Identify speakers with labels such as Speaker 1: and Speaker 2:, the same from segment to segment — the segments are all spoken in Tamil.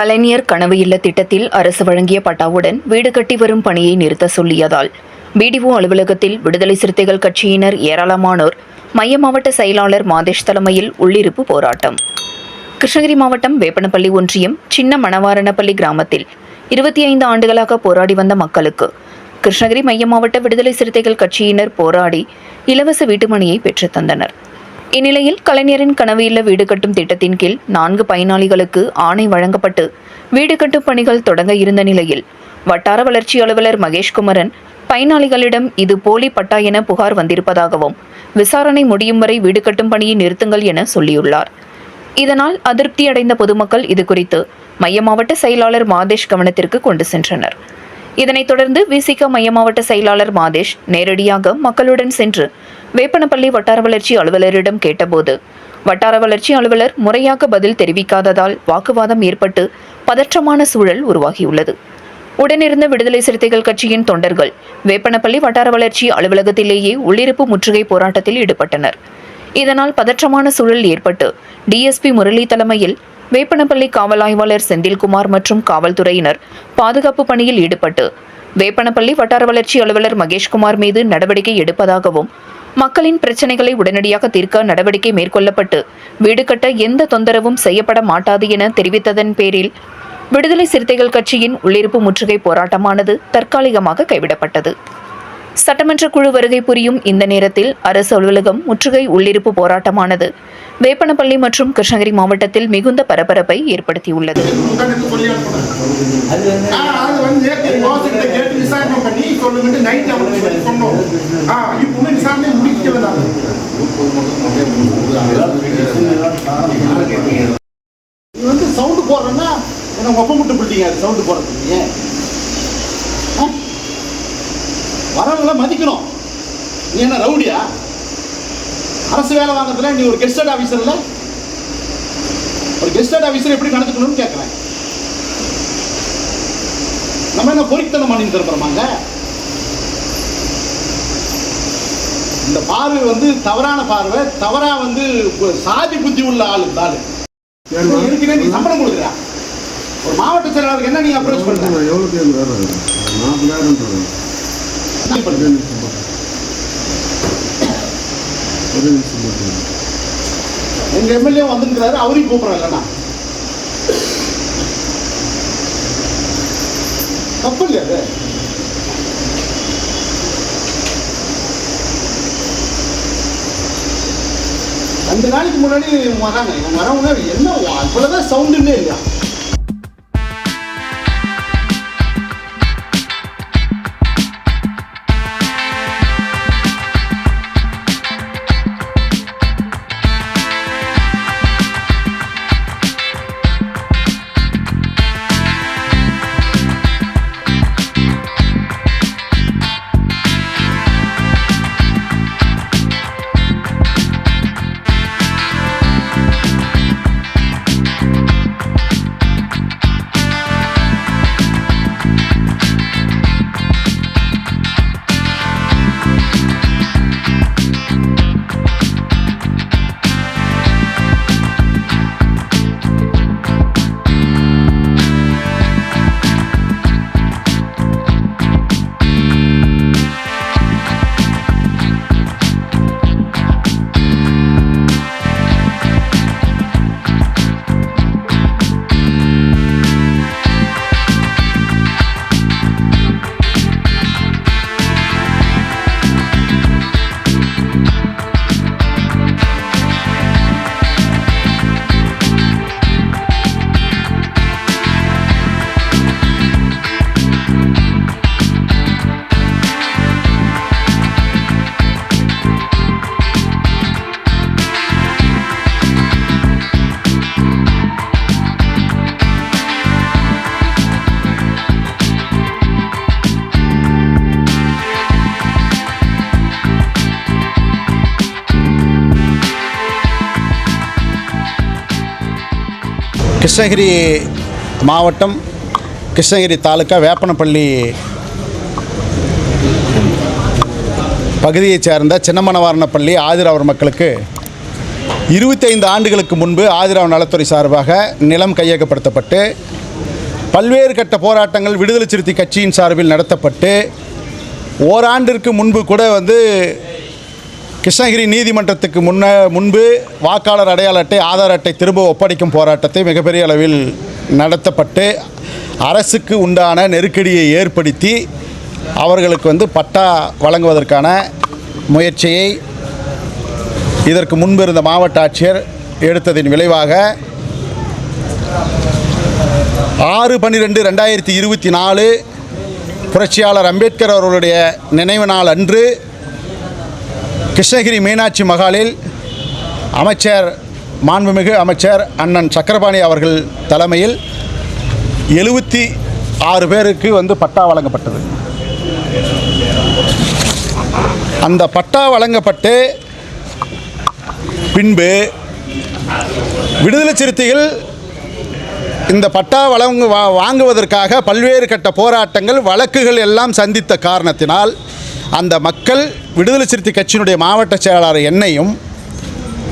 Speaker 1: கலைஞர் கனவு இல்ல திட்டத்தில் அரசு வழங்கிய பட்டாவுடன் வீடு கட்டி வரும் பணியை நிறுத்த சொல்லியதால் பிடிஓ அலுவலகத்தில் விடுதலை சிறுத்தைகள் கட்சியினர் ஏராளமானோர் மைய மாவட்ட செயலாளர் மாதேஷ் தலைமையில் உள்ளிருப்பு போராட்டம். கிருஷ்ணகிரி மாவட்டம் வேப்பனப்பள்ளி ஒன்றியம் சின்ன மணவாரணப்பள்ளி கிராமத்தில் இருபத்தி ஐந்து ஆண்டுகளாக போராடி வந்த மக்களுக்கு கிருஷ்ணகிரி மைய மாவட்ட விடுதலை சிறுத்தைகள் கட்சியினர் போராடி இலவச வீட்டுமனையை பெற்றுத் தந்தனர். இந்நிலையில் கலைஞரின் கனவு இல்ல வீடு கட்டும் திட்டத்தின் கீழ் நான்கு பயனாளிகளுக்கு ஆணை வழங்கப்பட்டு வீடு கட்டும் பணிகள் தொடங்க இருந்த நிலையில் வட்டார வளர்ச்சி அலுவலர் மகேஷ்குமரன் பயனாளிகளிடம் இது போலி பட்டா என புகார் வந்திருப்பதாகவும் விசாரணை முடியும் வரை வீடு கட்டும் பணியை நிறுத்துங்கள் என சொல்லியுள்ளார். இதனால் அதிருப்தி அடைந்த பொதுமக்கள் இதுகுறித்து மைய மாவட்ட செயலாளர் மாதேஷ் கவனத்திற்கு கொண்டு சென்றனர். இதனைத் தொடர்ந்து விசிக மைய மாவட்ட செயலாளர் மாதேஷ் நேரடியாக மக்களுடன் சென்று வேப்பனப்பள்ளி வட்டார வளர்ச்சி அலுவலரிடம் கேட்டபோது வட்டார வளர்ச்சி அலுவலர் முறையாக பதில் தெரிவிக்காததால் வாக்குவாதம் ஏற்பட்டு பதற்றமான சூழல் உருவாகியுள்ளது. உடனிருந்த விடுதலை சிறுத்தைகள் கட்சியின் தொண்டர்கள் வேப்பனப்பள்ளி வட்டார வளர்ச்சி அலுவலகத்திலேயே உள்ளிருப்பு முற்றுகை போராட்டத்தில் ஈடுபட்டனர். இதனால் பதற்றமான சூழல் ஏற்பட்டு டிஎஸ்பி முரளி தலைமையில் வேப்பனப்பள்ளி காவல் ஆய்வாளர் செந்தில்குமார் மற்றும் காவல்துறையினர் பாதுகாப்பு பணியில் ஈடுபட்டு வேப்பனப்பள்ளி வட்டார வளர்ச்சி அலுவலர் மகேஷ்குமார் மீது நடவடிக்கை எடுப்பதாகவும் மக்களின் பிரச்சனைகளை உடனடியாக தீர்க்க நடவடிக்கை மேற்கொள்ளப்பட்டு வீடு கட்ட எந்த தொந்தரவும் செய்யப்பட மாட்டாது என தெரிவித்ததன் பேரில் விடுதலை சிறுத்தைகள் கட்சியின் உள்ளிருப்பு முற்றுகை போராட்டமானது தற்காலிகமாக கைவிடப்பட்டது. சட்டமன்ற குழு வருகை புரியும் இந்த நேரத்தில் அரசு அலுவலகம் முற்றுகை உள்ளிருப்பு போராட்டமானது. வேப்பனப்பள்ளி மற்றும் கிருஷ்ணகிரி மாவட்டத்தில் மிகுந்த பரபரப்பை ஏற்படுத்தியுள்ளது.
Speaker 2: சவுண்டு போடுறேன்னா என்ன ஒப்ப முட்டு சவுண்டு போடுறதுக்கு ஏன் வரவங்கள மதிக்கணும். நீ என்ன ரவுடியா? அரசு வேலை வாங்குறதுல நீ ஒரு கெஸ்டட் ஆஃபீஸர்ல ஒரு கெஸ்டட் ஆஃபீஸர் எப்படி நடந்துக்கணும்னு கேட்குறேன் நம்ம என்ன பொறித்தனம் பண்ணிட்டு இருக்கிறோமாங்க இந்த பார்வை வந்து தவறான பார்வை தவறா வந்து சாதி புத்தி உள்ள ஆளு இந்த ஆளு. இருக்கிற நீ சம்பளம் கொடுக்குறா? ஒரு மாவட்ட செயலாளருக்கு என்ன நீ அப்ரோச் பண்ற?
Speaker 3: எவ்வளோ பேர் நாற்பதாயிரம்? ஒரு
Speaker 2: எங்க எம்எல்ஏ வந்துருக்கிறாரு அவரையும் கூப்பிடறேன் இல்லைண்ணா தப்பு இல்லையா அது ரெண்டு நாளைக்கு முன்னாடி வராங்க இவங்க வரவங்க என்ன? அவ்வளோதான் சவுண்டுன்னே இல்லையா?
Speaker 4: கிருஷ்ணகிரி மாவட்டம் கிருஷ்ணகிரி தாலுக்கா வேப்பனப்பள்ளி பகுதியைச் சேர்ந்த சின்னமனவாரணப்பள்ளி ஆதிராவர் மக்களுக்கு இருபத்தைந்து ஆண்டுகளுக்கு முன்பு ஆதிராவ நலத்துறை சார்பாக நிலம் கையகப்படுத்தப்பட்டு பல்வேறு கட்ட போராட்டங்கள் விடுதலை சிறுத்தை கட்சியின் சார்பில் நடத்தப்பட்டு ஓராண்டிற்கு முன்பு கூட வந்து கிருஷ்ணகிரி நீதிமன்றத்துக்கு முன்ன முன்பு வாக்காளர் அடையாள அட்டை ஆதார் அட்டை திரும்ப ஒப்படைக்கும் போராட்டத்தை மிகப்பெரிய அளவில் நடத்தப்பட்டு அரசுக்கு உண்டான நெருக்கடியை ஏற்படுத்தி அவர்களுக்கு வந்து பட்டா வழங்குவதற்கான முயற்சியை இதற்கு முன்பு இருந்த மாவட்ட ஆட்சியர் எடுத்ததின் விளைவாக ஆறு பன்னிரெண்டு ரெண்டாயிரத்தி இருபத்தி நாலு புரட்சியாளர் அம்பேத்கர் அவர்களுடைய நினைவு நாள் அன்று கிருஷ்ணகிரி மீனாட்சி மகாலில் அமைச்சர் மாண்புமிகு அமைச்சர் அண்ணன் சக்கரபாணி அவர்கள் தலைமையில் எழுபத்தி ஆறு பேருக்கு வந்து பட்டா வழங்கப்பட்டது. அந்த பட்டா வழங்கப்பட்டு பின்பு விடுதலை சிறுத்தைகள் இந்த பட்டா வழங்கு வா- வாங்குவதற்காக பல்வேறு கட்ட போராட்டங்கள் வழக்குகள் எல்லாம் சந்தித்த காரணத்தினால் அந்த மக்கள் விடுதலை சிறுத்தை கட்சியினுடைய மாவட்ட செயலாளர் என்னையும்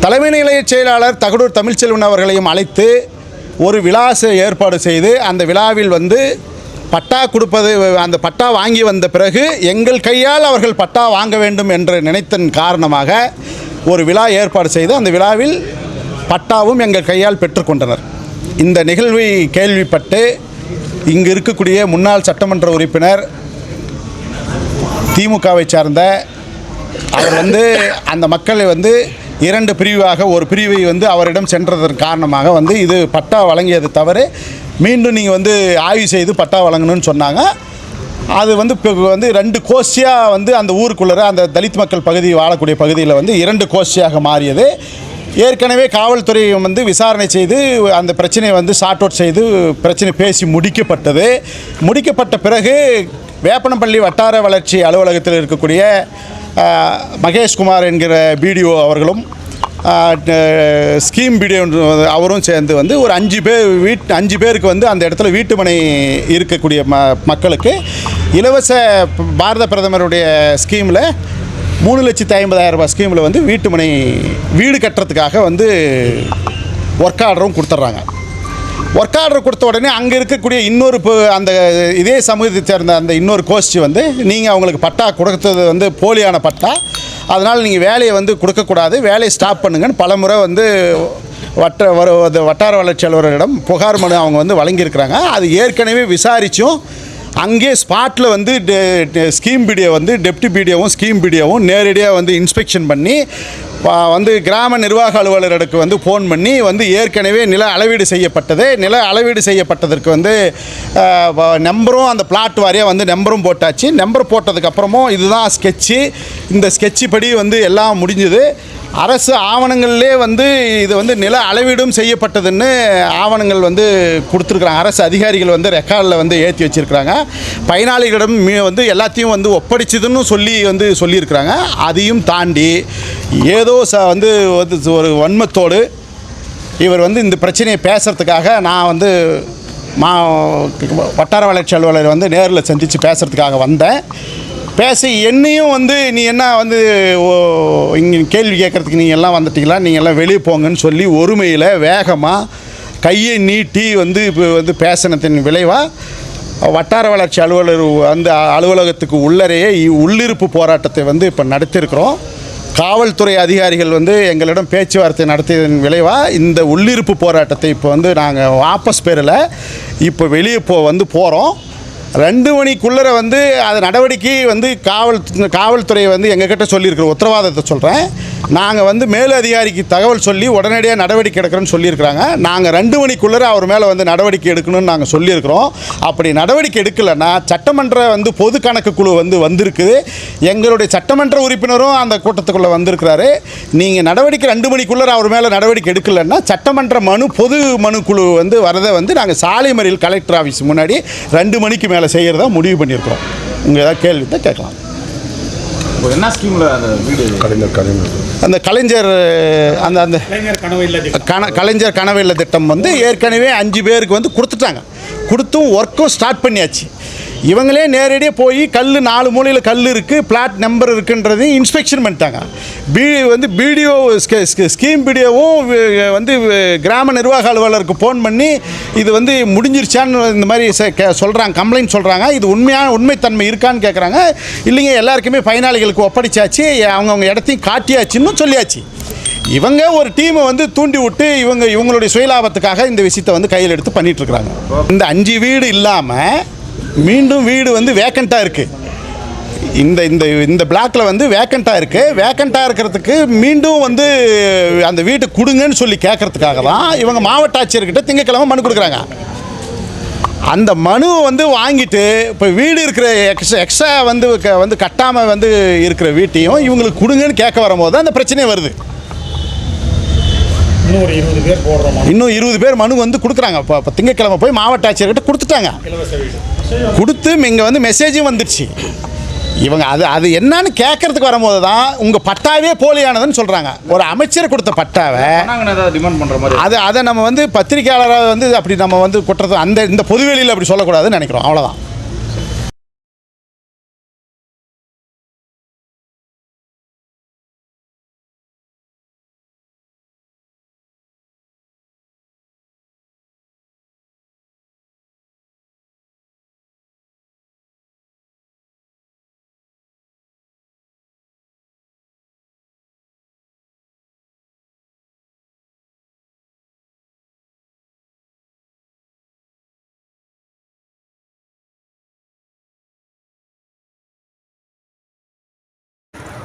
Speaker 4: தலைமை நிலைய செயலாளர் தகடூர் தமிழ்ச்செல்வன் அவர்களையும் அழைத்து ஒரு விழாசை ஏற்பாடு செய்து அந்த விழாவில் வந்து பட்டா கொடுப்பது அந்த பட்டா வாங்கி வந்த பிறகு எங்கள் கையால் அவர்கள் பட்டா வாங்க வேண்டும் என்று நினைத்தன் காரணமாக ஒரு விழா ஏற்பாடு செய்து அந்த விழாவில் பட்டாவும் எங்கள் கையால் பெற்றுக்கொண்டனர் இந்த நிகழ்வை கேள்விப்பட்டு இங்கு இருக்கக்கூடிய முன்னாள் சட்டமன்ற உறுப்பினர் திமுகவை சார்ந்த அவர் வந்து அந்த மக்களை வந்து இரண்டு பிரிவாக ஒரு பிரிவை வந்து அவரிடம் சென்றதன் காரணமாக வந்து இது பட்டா வழங்கியது தவறு. மீண்டும் நீங்கள் வந்து ஆய்வு செய்து பட்டா வழங்கணும்னு சொன்னாங்க. அது வந்து இப்போ வந்து ரெண்டு கோஷ்டியாக வந்து அந்த ஊருக்குள்ளே அந்த தலித் மக்கள் பகுதி வாழக்கூடிய பகுதியில் வந்து இரண்டு கோஷ்டியாக மாறியது. ஏற்கனவே காவல்துறை வந்து விசாரணை செய்து அந்த பிரச்சனையை வந்து ஷார்ட் அவுட் செய்து பிரச்சனை பேசி முடிக்கப்பட்டது. முடிக்கப்பட்ட பிறகு வேப்பனப்பள்ளி வட்டார வளர்ச்சி அலுவலகத்தில் இருக்கக்கூடிய மகேஷ்குமார் என்கிற பிடிஓ அவர்களும் ஸ்கீம் பிடிஓ அவரும் சேர்ந்து வந்து ஒரு அஞ்சு பேர் வீட் அஞ்சு பேருக்கு வந்து அந்த இடத்துல வீட்டுமனை இருக்கக்கூடிய ம மக்களுக்கு இலவச பாரத பிரதமருடைய ஸ்கீமில் மூணு லட்சத்தி ஐம்பதாயிரம் ரூபாய் ஸ்கீமில் வந்து வீட்டுமனை வீடு கட்டுறதுக்காக வந்து ஒர்க் ஆர்டரும் கொடுத்துட்றாங்க. ஒர்க் ஆர்டர் கொடுத்த உடனே அங்கே இருக்கக்கூடிய இன்னொரு அந்த இதே சமூகத்தை சேர்ந்த அந்த இன்னொரு கோஷ்டி வந்து நீங்கள் அவங்களுக்கு பட்டா கொடுத்தது வந்து போலியான பட்டா. அதனால் நீங்கள் வேலையை வந்து கொடுக்கக்கூடாது. வேலையை ஸ்டாப் பண்ணுங்கன்னு பலமுறை வந்து வட்ட வர வட்டார வளர்ச்சி அலுவலரிடம் புகார் மனு அவங்க வந்து வழங்கியிருக்கிறாங்க. அது ஏற்கனவே விசாரித்தும் அங்கே ஸ்பாட்டில் வந்து டெ- டெ- ஸ்கீம் பிடிஓ வந்து டெப்டி பிடிஓவும் ஸ்கீம் பிடிஓவும் நேரடியாக வந்து இன்ஸ்பெக்ஷன் பண்ணி வந்து கிராம நிர்வாக அலுவலருக்கு வந்து ஃபோன் பண்ணி வந்து ஏற்கனவே நில அளவீடு செய்யப்பட்டது. நில அளவீடு செய்யப்பட்டதற்கு வந்து நம்பரும் அந்த பிளாட் வாரியாக வந்து நம்பரும் போட்டாச்சு. நம்பர் போட்டதுக்கப்புறமும் இதுதான் ஸ்கெட்சு இந்த ஸ்கெட்சு படி வந்து எல்லாம் முடிஞ்சுது. அரசு ஆவணங்கள்லே வந்து இது வந்து நில அளவீடும் செய்யப்பட்டதுன்னு ஆவணங்கள் வந்து கொடுத்துருக்குறாங்க. அரசு அதிகாரிகள் வந்து ரெக்கார்டில் வந்து ஏற்றி வச்சுருக்கிறாங்க. பயனாளிகளிடம் மீ- வந்து எல்லாத்தையும் வந்து ஒப்படைச்சதுன்னு சொல்லி வந்து சொல்லியிருக்கிறாங்க. அதையும் தாண்டி ஏதோ ச வந்து வந்து ஒரு வன்மத்தோடு இவர் வந்து இந்த பிரச்சனையை பேசுகிறதுக்காக நான் வந்து மா வட்டார வளர்ச்சி அலுவலர் வந்து நேரில் சந்தித்து பேசுகிறதுக்காக வந்தேன். பேசி என்னையும் வந்து நீ என்ன வந்து இங்கே கேள்வி கேட்குறதுக்கு நீங்கள் எல்லாம் வந்துட்டீங்களா? நீங்கள் எல்லாம் வெளியே போங்கன்னு சொல்லி ஒருமையில் வேகமாக கையை நீட்டி வந்து இப்போ வந்து பேசினத்தின் விளைவாக வட்டார வளர்ச்சி அலுவலர் அந்த அலுவலகத்துக்கு உள்ளரையே இ- உள்ளிருப்பு போராட்டத்தை வந்து இப்போ நடத்தியிருக்கிறோம். காவல்துறை அதிகாரிகள் வந்து எங்களிடம் பேச்சுவார்த்தை நடத்தியதன் விளைவாக இந்த உள்ளிருப்பு போராட்டத்தை இப்போ வந்து நாங்கள் வாபஸ் பெறலை. இப்போ வெளியே போ வந்து போகிறோம் ரெண்டு மணிக்குள்ளே வந்து அது நடவடிக்கை வந்து காவல் காவல்துறை வந்து எங்ககிட்ட சொல்லியிருக்கிற உத்தரவாதத்தை சொல்கிறேன் நாங்கள் வந்து மேல் அதிகாரிக்கு தகவல் சொல்லி உடனடியாக நடவடிக்கை எடுக்கிறோன்னு சொல்லியிருக்கிறாங்க. நாங்கள் ரெண்டு மணிக்குள்ளர அவர் மேலே வந்து நடவடிக்கை எடுக்கணும்னு நாங்கள் சொல்லியிருக்கிறோம். அப்படி நடவடிக்கை எடுக்கலைன்னா சட்டமன்ற வந்து பொது கணக்கு குழு வந்து வந்திருக்குது எங்களுடைய சட்டமன்ற உறுப்பினரும் அந்த கூட்டத்துக்குள்ளே வந்திருக்கிறாரு. நீங்கள் நடவடிக்கை ரெண்டு மணிக்குள்ளர அவர் மேலே நடவடிக்கை எடுக்கலைன்னா சட்டமன்ற மனு பொது மனு குழு வந்து வரதை வந்து நாங்கள் சாலை மறியல் கலெக்டர் ஆஃபீஸ் முன்னாடி ரெண்டு மணிக்கு மேலே செய்கிறதா முடிவு பண்ணியிருக்கிறோம். உங்கள் ஏதாவது கேள்வி தான் கேட்கலாம்
Speaker 5: என்ன ஸ்கீமில் அந்த வீடு?
Speaker 3: கலைஞர் கலைஞர்.
Speaker 4: அந்த கலைஞர் அந்த அந்த கன கலைஞர் கனவு இல்ல திட்டம் வந்து ஏற்கனவே அஞ்சு பேருக்கு வந்து கொடுத்துட்டாங்க. கொடுத்தும் ஒர்க்கும் ஸ்டார்ட் பண்ணியாச்சு. இவங்களே நேரடியாக போய் கல் நாலு மூலையில் கல் இருக்குது பிளாட் நம்பர் இருக்குன்றது இன்ஸ்பெக்ஷன் பண்ணிட்டாங்க. பி வந்து பிடிஓ ஸ்கீம் பிடிஓவும் வந்து கிராம நிர்வாக அலுவலருக்கு ஃபோன் பண்ணி இது வந்து முடிஞ்சிருச்சான்னு இந்த மாதிரி சொல்கிறாங்க கம்ப்ளைண்ட் சொல்கிறாங்க இது உண்மையான உண்மைத்தன்மை இருக்கான்னு கேட்குறாங்க இல்லைங்க எல்லாருக்குமே பயனாளிகளுக்கு ஒப்படைச்சாச்சு அவங்கவுங்க இடத்தையும் காட்டியாச்சுன்னு சொல்லியாச்சு. இவங்க ஒரு டீமை வந்து தூண்டி விட்டு இவங்க இவங்களுடைய சுயலாபத்துக்காக இந்த விஷயத்தை வந்து கையில் எடுத்து பண்ணிட்டு இருக்கிறாங்க. இந்த அஞ்சு வீடு இல்லாமல் மீண்டும் வீடு வந்து வேக்கண்ட்டாக இருக்குது இந்த இந்த இந்த பிளாக்ல வந்து வேக்கண்ட்டாக இருக்குது வேக்கண்ட்டாக இருக்கிறதுக்கு மீண்டும் வந்து அந்த வீட்டை கொடுங்கன்னு சொல்லி கேட்கறதுக்காக தான் இவங்க மாவட்ட ஆட்சியர்கிட்ட திங்கக்கிழமை மனு கொடுக்குறாங்க. அந்த மனுவை வந்து வாங்கிட்டு இப்போ வீடு இருக்கிற எக்ஸ்ட்ரா எக்ஸ்ட்ரா வந்து க- வந்து கட்டாமல் வந்து இருக்கிற வீட்டையும் இவங்களுக்கு கொடுங்கன்னு கேட்க வரும்போது தான் அந்த பிரச்சனையே வருது.
Speaker 6: இன்னும் இருபது பேர் போடுறோம்
Speaker 4: இன்னும் இருபது பேர் மனு வந்து கொடுக்குறாங்க. இப்போ திங்கக்கிழமை போய் மாவட்ட ஆட்சியர்கிட்ட கொடுத்துட்டாங்க. கொடுத்து இங்கே வந்து மெசேஜும் வந்துடுச்சு இவங்க அது அது என்னன்னு கேட்கறதுக்கு வரும்போது தான் உங்கள் பட்டாவே போலியானதுன்னு சொல்கிறாங்க ஒரு அமைச்சர் கொடுத்த பட்டாவை அது அதை நம்ம வந்து பத்திரிக்கையாளராக வந்து அப்படி நம்ம வந்து குற்றது அந்த இந்த பொதுவெளியில் அப்படி சொல்லக்கூடாதுன்னு நினைக்கிறோம். அவ்வளோதான்